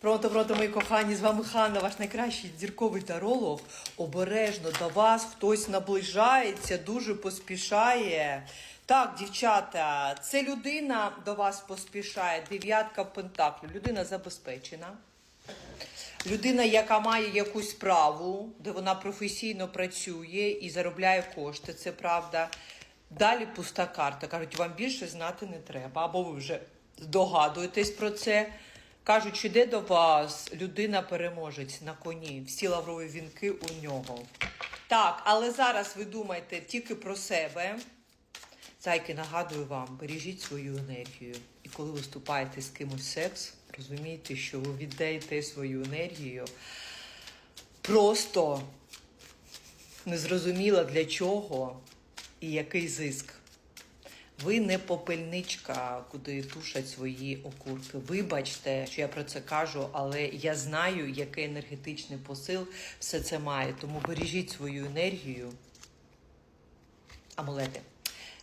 Пронто, пронто, мої кохані, з вами Ханна, ваш найкращий зірковий таролог. Обережно до вас хтось наближається, дуже поспішає. Так, дівчата, це людина до вас поспішає. Дев'ятка пентаклів. Людина забезпечена. Людина, яка має якусь справу, де вона професійно працює і заробляє кошти, це правда. Далі пуста карта. Кажуть, вам більше знати не треба, або ви вже здогадуєтесь про це. Кажуть, що йде до вас людина переможець на коні, всі лаврові вінки у нього. Так, але зараз ви думаєте тільки про себе. Зайки, нагадую вам, бережіть свою енергію. І коли ви вступаєте з кимось секс, розумійте, що ви віддаєте свою енергію просто незрозуміло для чого і який зиск. Ви не попельничка, куди тушать свої окурки. Вибачте, що я про це кажу, але я знаю, який енергетичний посил все це має. Тому бережіть свою енергію. Амулети.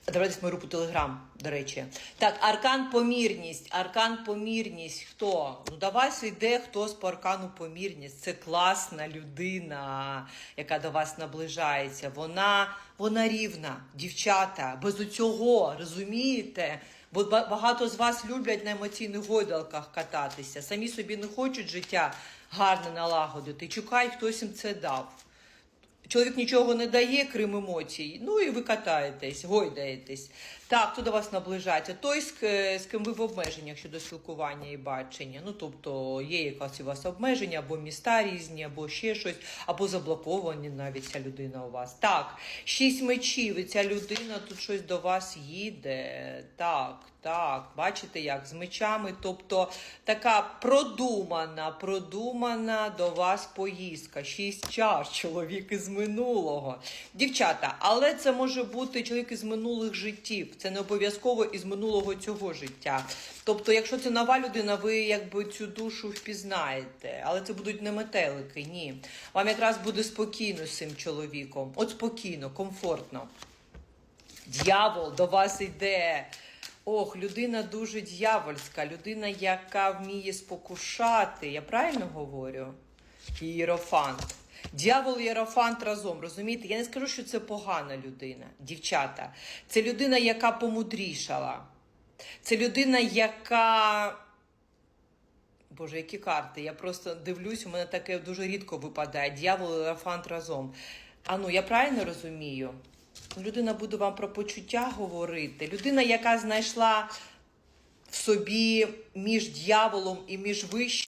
Давайте мою групу Телеграм, до речі. Так, аркан помірність. Аркан помірність. Хто? Ну, до вас йде хтось по аркану помірність. Це класна людина, яка до вас наближається. Вона, вона рівна, дівчата, без цього, розумієте? Бо ба- багато з вас люблять на емоційних гойдалках кататися. Самі собі не хочуть життя гарне налагодити. Чекають, хтось їм це дав. Чоловік нічого не дає, крім емоцій. Ну і ви катаєтесь, гойдаєтесь. Так, хто до вас наближається? Той, з, ким ви в обмеженнях щодо спілкування і бачення. Ну, тобто є якась у вас обмеження, або міста різні, або ще щось, або заблоковані навіть ця людина у вас. Так, шість мечів, і ця людина тут щось до вас їде. Так, так, бачите, як з мечами. Тобто така продумана, продумана до вас поїздка. Шість чаш, чоловік із минулого. Дівчата, але це може бути чоловік із минулих життів. Це не обов'язково із минулого цього життя. Тобто, якщо це нова людина, ви якби цю душу впізнаєте, але це будуть не метелики, ні. Вам якраз буде спокійно з цим чоловіком. От спокійно, комфортно. Д'явол до вас йде. Ох, людина дуже дьявольська, людина, яка вміє спокушати. Я правильно говорю? Єрофант. Дьявол і разом, розумієте? Я не скажу, що це погана людина, дівчата. Це людина, яка помудрішала. Це людина, яка. Боже, які карти? Я просто дивлюсь, у мене таке дуже рідко випадає. Дьявол і Єрофант разом. А ну, я правильно розумію? Людина буде вам про почуття говорити. Людина, яка знайшла в собі між дьяволом і між вищим.